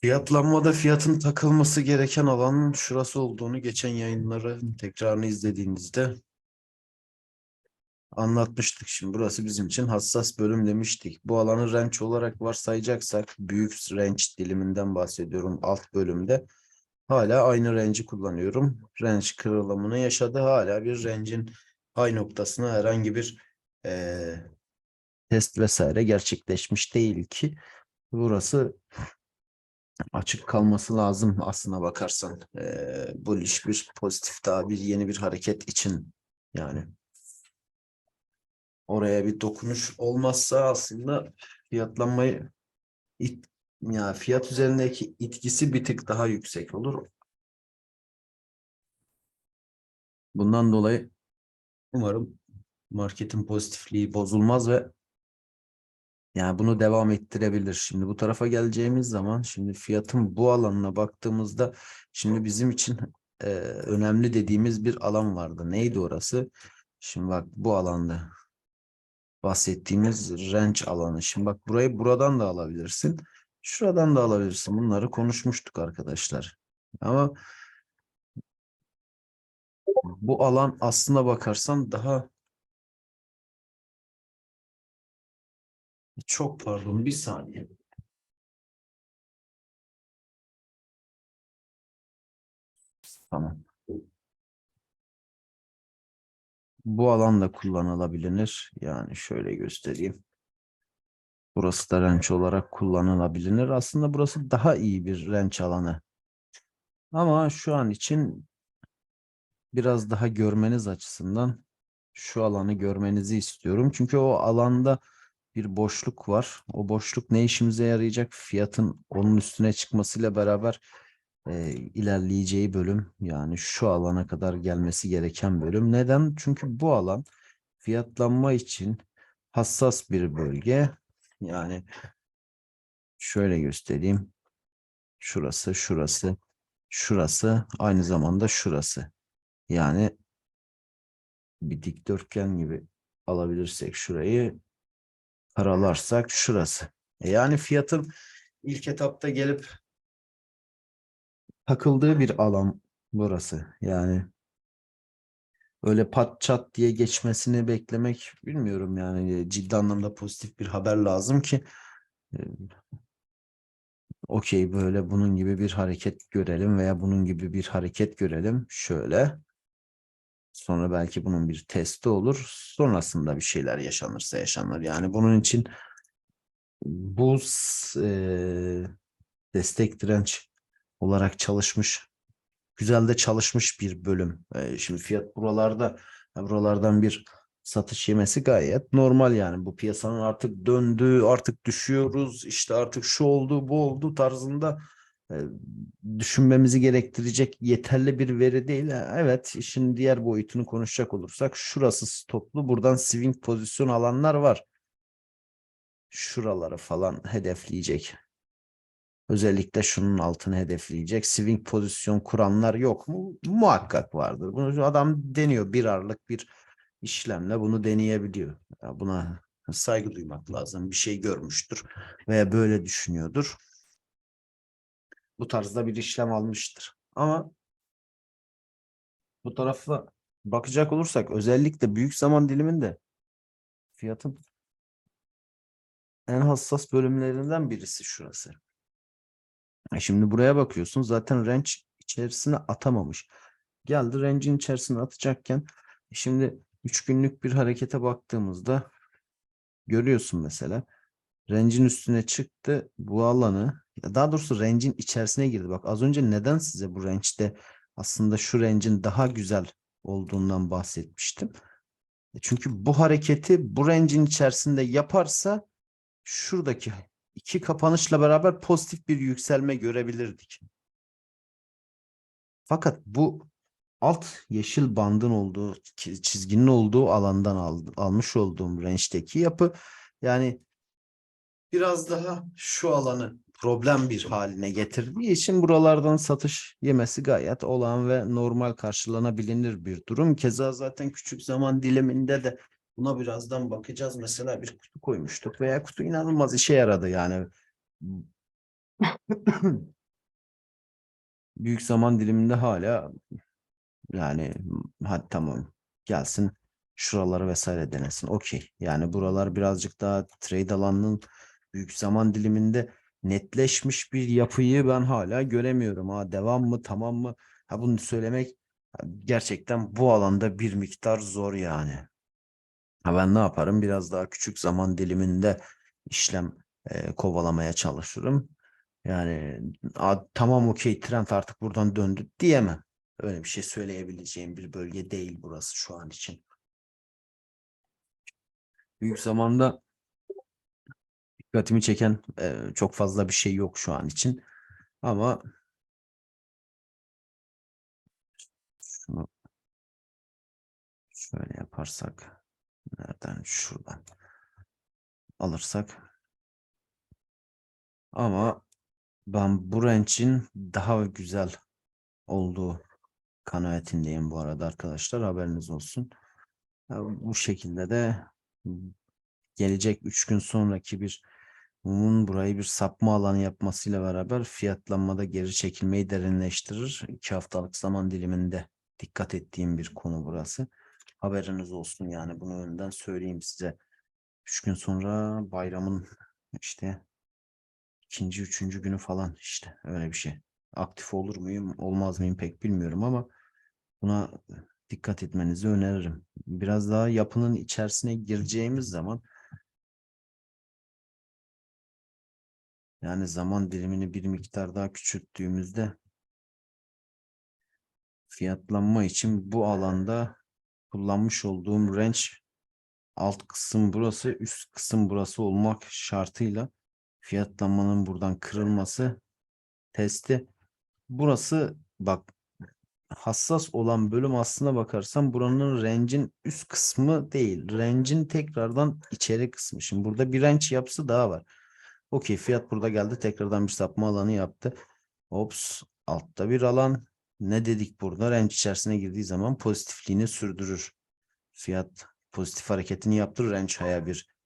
Fiyatlanmada fiyatın takılması gereken alanın şurası olduğunu geçen yayınların tekrarını izlediğinizde anlatmıştık. Şimdi burası bizim için hassas bölüm demiştik. Bu alanı range olarak varsayacaksak büyük range diliminden bahsediyorum alt bölümde. Hala aynı range'i kullanıyorum. Range kırılımını yaşadı. Hala bir range'in high noktasına herhangi bir eee, test vesaire gerçekleşmiş değil ki burası açık kalması lazım aslına bakarsan. Eee bullish bir pozitif daha bir yeni bir hareket için yani. Oraya bir dokunuş olmazsa aslında fiyatlanmayı it, ya fiyat üzerindeki etkisi bir tık daha yüksek olur. Bundan dolayı umarım marketin pozitifliği bozulmaz ve yani bunu devam ettirebilir. Şimdi bu tarafa geleceğimiz zaman şimdi fiyatın bu alanına baktığımızda şimdi bizim için e, önemli dediğimiz bir alan vardı. Neydi orası? Şimdi bak bu alanda bahsettiğimiz range alanı. Şimdi bak burayı buradan da alabilirsin. Şuradan da alabilirsin. Bunları konuşmuştuk arkadaşlar. Ama bu alan aslına bakarsan daha çok pardon bir saniye. Tamam. Bu alan da kullanılabilir. Yani şöyle göstereyim. Burası da range olarak kullanılabilir. Aslında burası daha iyi bir range alanı. Ama şu an için biraz daha görmeniz açısından şu alanı görmenizi istiyorum. Çünkü o alanda bir boşluk var. O boşluk ne işimize yarayacak? Fiyatın onun üstüne çıkmasıyla beraber e, ilerleyeceği bölüm yani şu alana kadar gelmesi gereken bölüm. Neden? Çünkü bu alan fiyatlanma için hassas bir bölge. Yani şöyle göstereyim. Şurası, şurası, şurası, aynı zamanda şurası. Yani bir dikdörtgen gibi alabilirsek şurayı karalarsak şurası. E Yani fiyatın ilk etapta gelip takıldığı bir alan burası. Yani öyle pat çat diye geçmesini beklemek bilmiyorum yani ciddi anlamda pozitif bir haber lazım ki e, okey böyle bunun gibi bir hareket görelim veya bunun gibi bir hareket görelim şöyle sonra belki bunun bir testi olur. Sonrasında bir şeyler yaşanırsa yaşanır. Yani bunun için bu e, destek direnç olarak çalışmış güzel de çalışmış bir bölüm. Ee, şimdi fiyat buralarda buralardan bir satış yemesi gayet normal yani. Bu piyasanın artık döndüğü artık düşüyoruz işte artık şu oldu bu oldu tarzında e, düşünmemizi gerektirecek yeterli bir veri değil. Evet işin diğer boyutunu konuşacak olursak şurası stoplu buradan swing pozisyon alanlar var. Şuraları falan hedefleyecek. Özellikle şunun altını hedefleyecek. Swing pozisyon kuranlar yok mu? Muhakkak vardır. Bunu adam deniyor. Bir arlık bir işlemle bunu deneyebiliyor. Buna saygı duymak lazım. Bir şey görmüştür veya böyle düşünüyordur. Bu tarzda bir işlem almıştır. Ama bu tarafa bakacak olursak özellikle büyük zaman diliminde fiyatın en hassas bölümlerinden birisi şurası. E Şimdi buraya bakıyorsun zaten range içerisine atamamış. Geldi range'in içerisine atacakken e şimdi 3 günlük bir harekete baktığımızda görüyorsun mesela range'in üstüne çıktı bu alanı daha doğrusu range'in içerisine girdi. Bak az önce neden size bu range'de aslında şu range'in daha güzel olduğundan bahsetmiştim. E Çünkü bu hareketi bu range'in içerisinde yaparsa şuradaki iki kapanışla beraber pozitif bir yükselme görebilirdik. Fakat bu alt yeşil bandın olduğu çi- çizginin olduğu alandan al- almış olduğum range'deki yapı yani biraz daha şu alanı problem bir haline getirdiği için buralardan satış yemesi gayet olağan ve normal karşılanabilir bir durum. Keza zaten küçük zaman diliminde de buna birazdan bakacağız. Mesela bir kutu koymuştuk veya kutu inanılmaz işe yaradı yani Büyük zaman diliminde hala yani hadi tamam gelsin şuraları vesaire denesin. Okey. Yani buralar birazcık daha trade alanının büyük zaman diliminde netleşmiş bir yapıyı ben hala göremiyorum. Ha devam mı tamam mı? Ha bunu söylemek gerçekten bu alanda bir miktar zor yani. Ha ben ne yaparım? Biraz daha küçük zaman diliminde işlem e, kovalamaya çalışırım. Yani "Aa, tamam okey trend artık buradan döndü diyemem. Öyle bir şey söyleyebileceğim bir bölge değil burası şu an için. Büyük zamanda dikkatimi çeken e, çok fazla bir şey yok şu an için. Ama şunu şöyle yaparsak nereden şuradan alırsak ama ben bu range'in daha güzel olduğu kanaatindeyim bu arada arkadaşlar haberiniz olsun. Bu şekilde de gelecek 3 gün sonraki bir mumun burayı bir sapma alanı yapmasıyla beraber fiyatlanmada geri çekilmeyi derinleştirir. 2 haftalık zaman diliminde dikkat ettiğim bir konu burası. Haberiniz olsun yani bunu önden söyleyeyim size. 3 gün sonra bayramın işte ikinci, üçüncü günü falan işte öyle bir şey. Aktif olur muyum, olmaz mıyım pek bilmiyorum ama buna dikkat etmenizi öneririm. Biraz daha yapının içerisine gireceğimiz zaman yani zaman dilimini bir miktar daha küçülttüğümüzde fiyatlanma için bu alanda kullanmış olduğum range alt kısım burası, üst kısım burası olmak şartıyla fiyatlanmanın buradan kırılması testi. Burası bak hassas olan bölüm aslına bakarsan buranın range'in üst kısmı değil. Range'in tekrardan içeri kısmı. Şimdi burada bir range yapısı daha var. Okey fiyat burada geldi. Tekrardan bir sapma alanı yaptı. Ops altta bir alan. Ne dedik burada? Range içerisine girdiği zaman pozitifliğini sürdürür. Fiyat pozitif hareketini yaptı. Range haya bir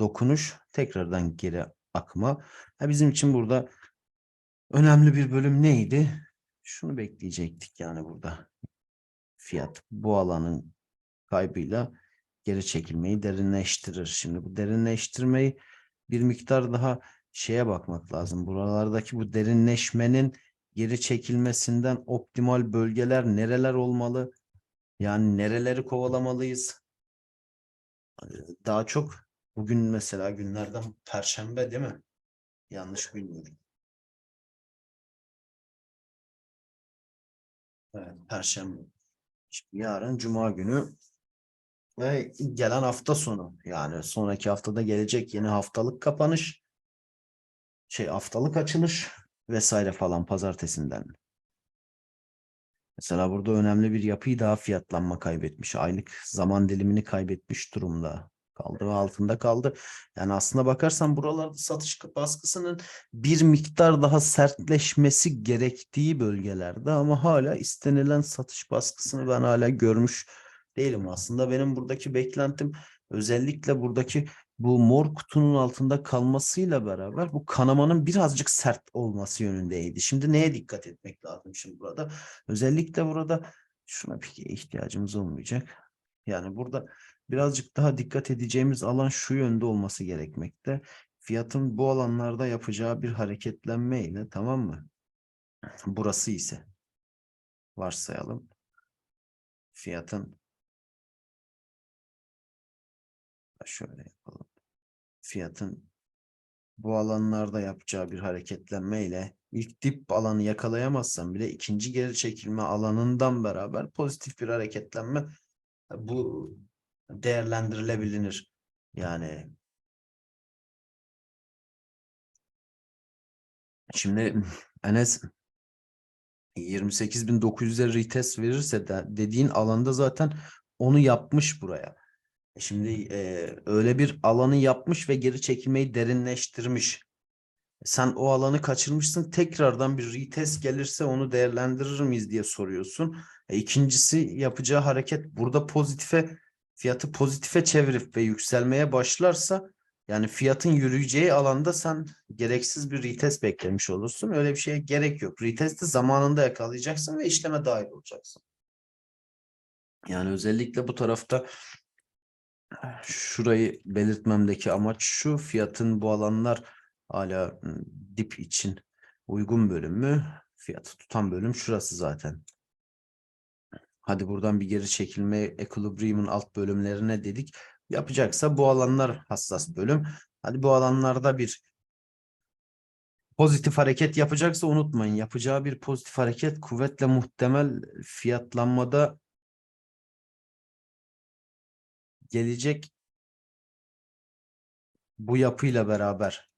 dokunuş. Tekrardan geri akma. Ha, bizim için burada önemli bir bölüm neydi? Şunu bekleyecektik yani burada. Fiyat bu alanın kaybıyla geri çekilmeyi derinleştirir. Şimdi bu derinleştirmeyi bir miktar daha şeye bakmak lazım. Buralardaki bu derinleşmenin geri çekilmesinden optimal bölgeler nereler olmalı? Yani nereleri kovalamalıyız? Daha çok bugün mesela günlerden Perşembe değil mi? Yanlış bilmiyorum. Evet, Perşembe. Şimdi yarın Cuma günü ve gelen hafta sonu yani sonraki haftada gelecek yeni haftalık kapanış şey haftalık açılış vesaire falan pazartesinden. Mesela burada önemli bir yapıyı daha fiyatlanma kaybetmiş. Aylık zaman dilimini kaybetmiş durumda. Kaldı ve altında kaldı. Yani aslına bakarsan buralarda satış baskısının bir miktar daha sertleşmesi gerektiği bölgelerde ama hala istenilen satış baskısını ben hala görmüş değilim aslında. Benim buradaki beklentim özellikle buradaki bu mor kutunun altında kalmasıyla beraber bu kanamanın birazcık sert olması yönündeydi. Şimdi neye dikkat etmek lazım şimdi burada? Özellikle burada şuna bir ihtiyacımız olmayacak. Yani burada birazcık daha dikkat edeceğimiz alan şu yönde olması gerekmekte. Fiyatın bu alanlarda yapacağı bir hareketlenme ile tamam mı? Burası ise varsayalım. Fiyatın şöyle yapalım. Fiyatın bu alanlarda yapacağı bir hareketlenme ile ilk dip alanı yakalayamazsan bile ikinci geri çekilme alanından beraber pozitif bir hareketlenme bu değerlendirilebilir. Yani şimdi Enes 28.900'e retest verirse de dediğin alanda zaten onu yapmış buraya. E Şimdi e, öyle bir alanı yapmış ve geri çekilmeyi derinleştirmiş. Sen o alanı kaçırmışsın. Tekrardan bir retest gelirse onu değerlendirir miyiz diye soruyorsun. E, ikincisi yapacağı hareket burada pozitife fiyatı pozitife çevirip ve yükselmeye başlarsa Yani fiyatın yürüyeceği alanda sen gereksiz bir retest beklemiş olursun. Öyle bir şeye gerek yok. Retest'i zamanında yakalayacaksın ve işleme dahil olacaksın. Yani özellikle bu tarafta şurayı belirtmemdeki amaç şu. Fiyatın bu alanlar hala dip için uygun bölümü. Fiyatı tutan bölüm şurası zaten. Hadi buradan bir geri çekilme equilibrium'un alt bölümlerine dedik. Yapacaksa bu alanlar hassas bölüm. Hadi bu alanlarda bir pozitif hareket yapacaksa unutmayın. Yapacağı bir pozitif hareket kuvvetle muhtemel fiyatlanmada gelecek bu yapıyla beraber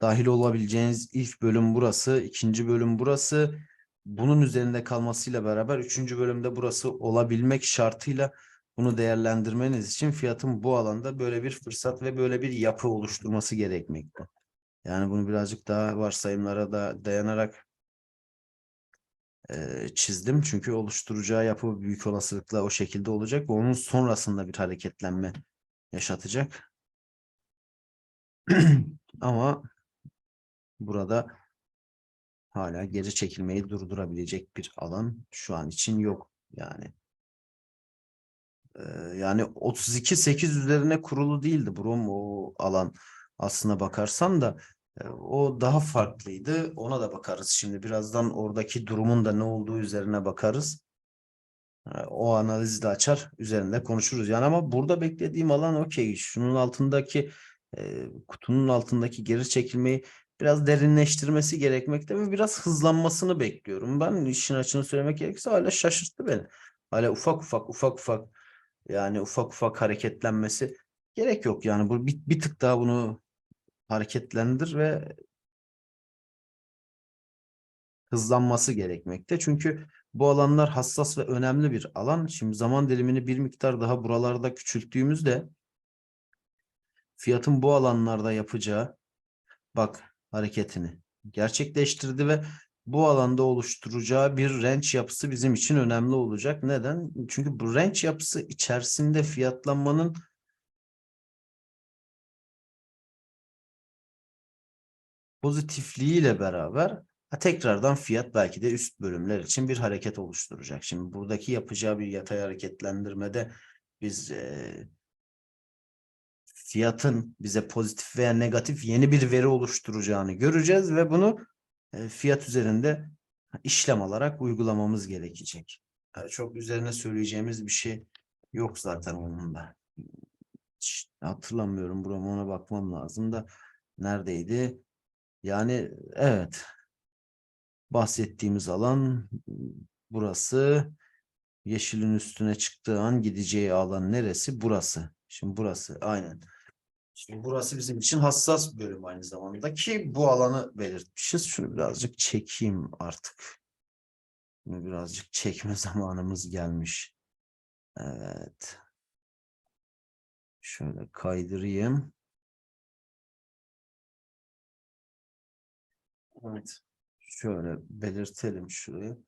dahil olabileceğiniz ilk bölüm burası, ikinci bölüm burası. Bunun üzerinde kalmasıyla beraber üçüncü bölümde burası olabilmek şartıyla bunu değerlendirmeniz için fiyatın bu alanda böyle bir fırsat ve böyle bir yapı oluşturması gerekmekte. Yani bunu birazcık daha varsayımlara da dayanarak eee, çizdim. Çünkü oluşturacağı yapı büyük olasılıkla o şekilde olacak ve onun sonrasında bir hareketlenme yaşatacak. Ama burada hala geri çekilmeyi durdurabilecek bir alan şu an için yok. Yani yani 32-8 üzerine kurulu değildi Brom o alan aslına bakarsan da e, o daha farklıydı. Ona da bakarız. Şimdi birazdan oradaki durumun da ne olduğu üzerine bakarız. E, O analizi de açar, üzerinde konuşuruz. Yani ama burada beklediğim alan okey. Şunun altındaki e, kutunun altındaki geri çekilmeyi biraz derinleştirmesi gerekmekte ve biraz hızlanmasını bekliyorum. Ben işin açığını söylemek gerekirse hala şaşırttı beni. Hala ufak ufak ufak ufak yani ufak ufak hareketlenmesi gerek yok. Yani bu bir, bir tık daha bunu hareketlendir ve hızlanması gerekmekte. Çünkü bu alanlar hassas ve önemli bir alan. Şimdi zaman dilimini bir miktar daha buralarda küçülttüğümüzde fiyatın bu alanlarda yapacağı bak hareketini gerçekleştirdi ve bu alanda oluşturacağı bir range yapısı bizim için önemli olacak. Neden? Çünkü bu range yapısı içerisinde fiyatlanmanın pozitifliğiyle beraber ha, tekrardan fiyat belki de üst bölümler için bir hareket oluşturacak. Şimdi buradaki yapacağı bir yatay hareketlendirmede biz eee, fiyatın bize pozitif veya negatif yeni bir veri oluşturacağını göreceğiz ve bunu e, fiyat üzerinde işlem alarak uygulamamız gerekecek. Yani çok üzerine söyleyeceğimiz bir şey yok zaten onun da. Hiç hatırlamıyorum buram ona bakmam lazım da neredeydi? Yani evet bahsettiğimiz alan burası yeşilin üstüne çıktığı an gideceği alan neresi? Burası. Şimdi burası aynen. Şimdi burası bizim için hassas bölüm aynı zamanda ki bu alanı belirtmişiz. Şunu birazcık çekeyim artık. Bunu birazcık çekme zamanımız gelmiş. Evet. Şöyle kaydırayım. Evet. Şöyle belirtelim şurayı.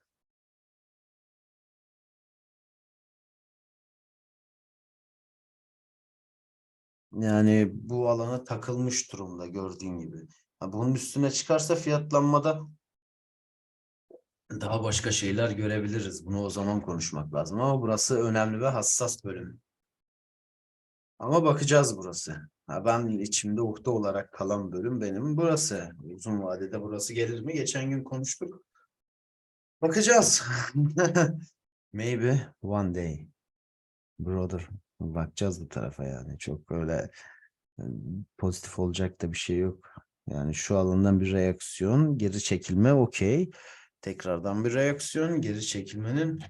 Yani bu alana takılmış durumda gördüğün gibi. Ha, bunun üstüne çıkarsa fiyatlanmada daha başka şeyler görebiliriz. Bunu o zaman konuşmak lazım. Ama burası önemli ve hassas bölüm. Ama bakacağız burası. Ben içimde ukde olarak kalan bölüm benim burası. Uzun vadede burası gelir mi? Geçen gün konuştuk. Bakacağız. Maybe one day. Brother. Bakacağız bu tarafa yani. Çok öyle e, pozitif olacak da bir şey yok. Yani şu alandan bir reaksiyon, geri çekilme okey. Tekrardan bir reaksiyon, geri çekilmenin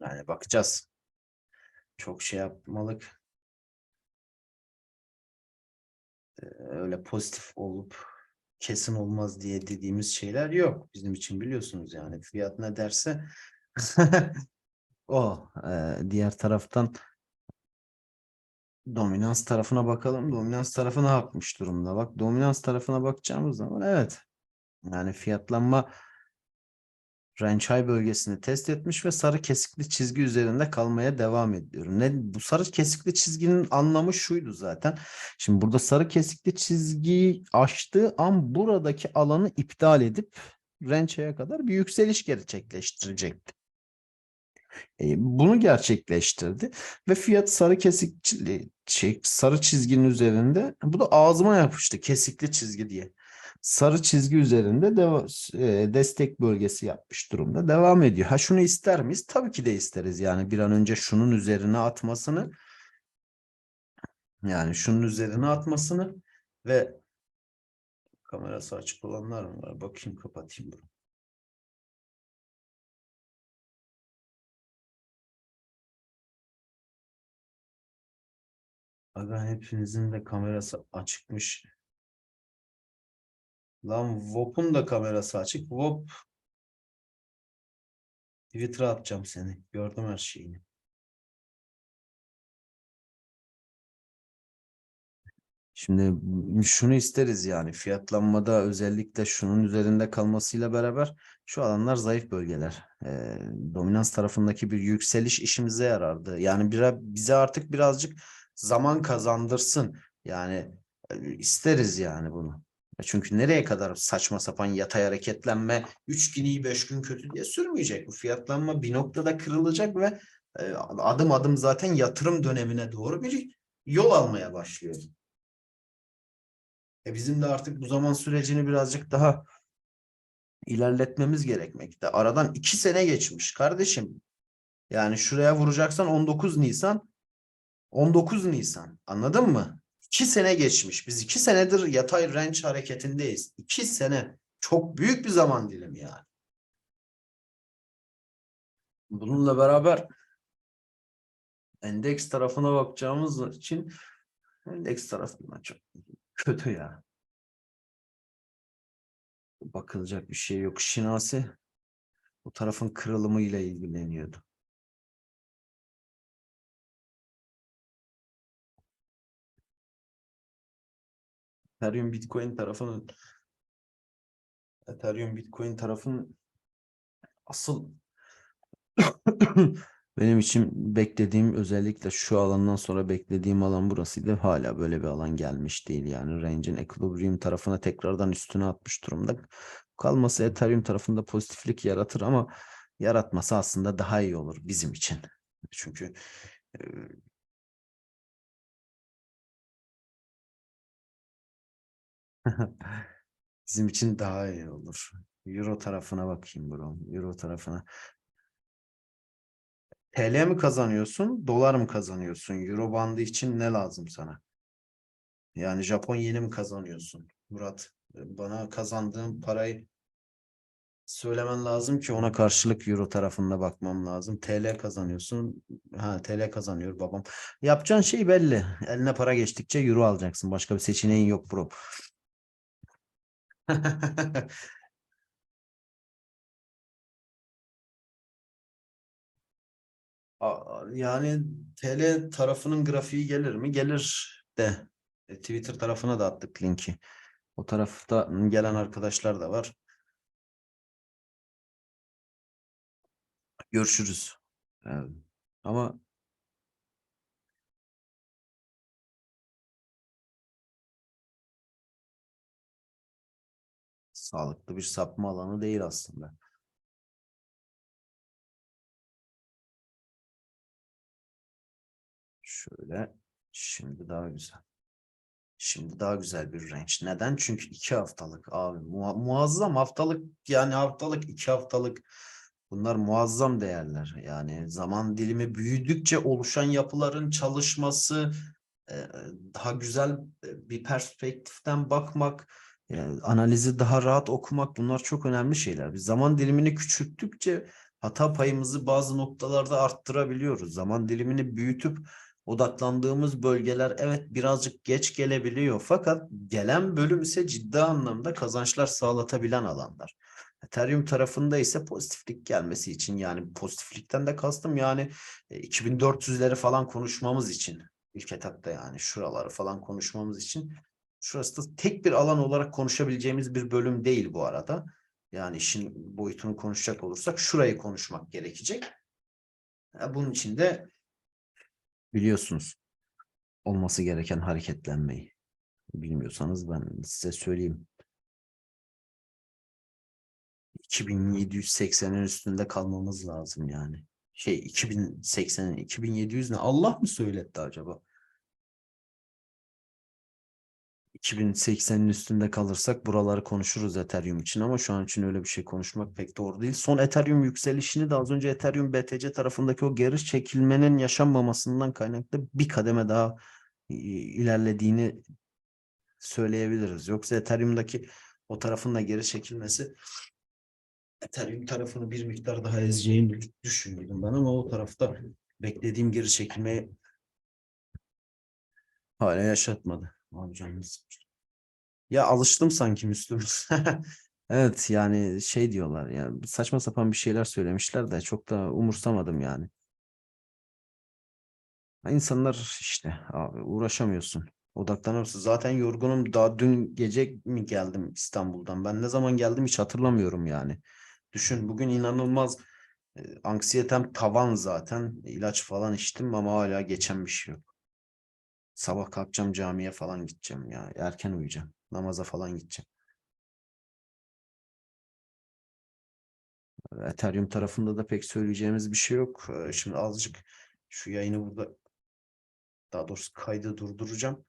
yani bakacağız. Çok şey yapmalık. Öyle pozitif olup kesin olmaz diye dediğimiz şeyler yok. Bizim için biliyorsunuz yani fiyat ne derse o. Ee, diğer taraftan dominans tarafına bakalım. Dominans tarafı ne yapmış durumda? Bak dominans tarafına bakacağımız zaman evet. Yani fiyatlanma Rençay bölgesini test etmiş ve sarı kesikli çizgi üzerinde kalmaya devam ediyor. Ne bu sarı kesikli çizginin anlamı şuydu zaten. Şimdi burada sarı kesikli çizgiyi aştığı an buradaki alanı iptal edip Rençay'a kadar bir yükseliş gerçekleştirecekti. E, bunu gerçekleştirdi ve fiyat sarı kesik şey, sarı çizginin üzerinde bu da ağzıma yapıştı kesikli çizgi diye. Sarı çizgi üzerinde deva- e, destek bölgesi yapmış durumda. Devam ediyor. Ha şunu ister miyiz? Tabii ki de isteriz. Yani bir an önce şunun üzerine atmasını yani şunun üzerine atmasını ve kamerası açık olanlar mı var? Bakayım kapatayım bunu. Aga hepinizin de kamerası açıkmış. Lan Vop'un da kamerası açık. Vop. Twitter'a atacağım seni. Gördüm her şeyini. Şimdi şunu isteriz yani fiyatlanmada özellikle şunun üzerinde kalmasıyla beraber şu alanlar zayıf bölgeler. Ee, dominans tarafındaki bir yükseliş işimize yarardı. Yani biraz bize artık birazcık zaman kazandırsın. Yani e, isteriz yani bunu. Çünkü nereye kadar saçma sapan yatay hareketlenme 3 gün iyi 5 gün kötü diye sürmeyecek. Bu fiyatlanma bir noktada kırılacak ve e, adım adım zaten yatırım dönemine doğru bir yol almaya başlıyor. E bizim de artık bu zaman sürecini birazcık daha ilerletmemiz gerekmekte. Aradan iki sene geçmiş kardeşim. Yani şuraya vuracaksan 19 Nisan, 19 Nisan. Anladın mı? İki sene geçmiş. Biz iki senedir yatay range hareketindeyiz. İki sene. Çok büyük bir zaman dilimi yani. Bununla beraber endeks tarafına bakacağımız için endeks tarafından çok kötü ya. Bakılacak bir şey yok. Şinasi bu tarafın kırılımıyla ilgileniyordu. Ethereum Bitcoin tarafının Ethereum Bitcoin tarafının asıl benim için beklediğim özellikle şu alandan sonra beklediğim alan burasıydı. Hala böyle bir alan gelmiş değil yani. Range'in Equilibrium tarafına tekrardan üstüne atmış durumda. Kalması Ethereum tarafında pozitiflik yaratır ama yaratması aslında daha iyi olur bizim için. Çünkü Bizim için daha iyi olur. Euro tarafına bakayım bro. Euro tarafına. TL mi kazanıyorsun, dolar mı kazanıyorsun? Euro bandı için ne lazım sana? Yani Japon yeni mi kazanıyorsun? Murat, e, bana kazandığın parayı söylemen lazım ki ona karşılık Euro tarafında bakmam lazım. TL kazanıyorsun. Ha TL kazanıyor babam. Yapacağın şey belli. Eline para geçtikçe Euro alacaksın. Başka bir seçeneğin yok bro. Yani TL tarafının grafiği gelir mi? Gelir de. E, Twitter tarafına da attık linki. O tarafta gelen arkadaşlar da var. Görüşürüz. Evet. Ama sağlıklı bir sapma alanı değil aslında. Şöyle. Şimdi daha güzel. Şimdi daha güzel bir range. Neden? Çünkü iki haftalık abi. Mua- muazzam haftalık yani haftalık iki haftalık bunlar muazzam değerler. Yani zaman dilimi büyüdükçe oluşan yapıların çalışması daha güzel bir perspektiften bakmak yani analizi daha rahat okumak bunlar çok önemli şeyler. Biz zaman dilimini küçülttükçe hata payımızı bazı noktalarda arttırabiliyoruz. Zaman dilimini büyütüp odaklandığımız bölgeler evet birazcık geç gelebiliyor fakat gelen bölüm ise ciddi anlamda kazançlar sağlatabilen alanlar. Ethereum tarafında ise pozitiflik gelmesi için yani pozitiflikten de kastım yani e, 2400'leri falan konuşmamız için ilk etapta yani şuraları falan konuşmamız için şurası da tek bir alan olarak konuşabileceğimiz bir bölüm değil bu arada. Yani işin boyutunu konuşacak olursak şurayı konuşmak gerekecek. Bunun için de biliyorsunuz olması gereken hareketlenmeyi. Bilmiyorsanız ben size söyleyeyim. 2780'in üstünde kalmamız lazım yani. Şey 2080'in 2700 ne? Allah mı söyletti acaba? 2080'in üstünde kalırsak buraları konuşuruz Ethereum için ama şu an için öyle bir şey konuşmak pek doğru değil. Son Ethereum yükselişini de az önce Ethereum BTC tarafındaki o geri çekilmenin yaşanmamasından kaynaklı bir kademe daha ilerlediğini söyleyebiliriz. Yoksa Ethereum'daki o tarafın da geri çekilmesi Ethereum tarafını bir miktar daha ezeceğini düşünüyordum ben ama o tarafta beklediğim geri çekilmeyi hala yaşatmadı. Ya alıştım sanki Müslüm. Evet yani şey diyorlar ya saçma sapan bir şeyler söylemişler de çok da umursamadım yani. İnsanlar işte abi uğraşamıyorsun. Odaklanamıyorsun. Zaten yorgunum. Daha dün gece mi geldim İstanbul'dan? Ben ne zaman geldim hiç hatırlamıyorum yani. Düşün bugün inanılmaz e, anksiyetem tavan zaten. İlaç falan içtim ama hala geçen bir şey yok. Sabah kalkacağım camiye falan gideceğim ya. Erken uyuyacağım. Namaza falan gideceğim. Ethereum tarafında da pek söyleyeceğimiz bir şey yok. Ee, Şimdi azıcık şu yayını burada daha doğrusu kaydı durduracağım.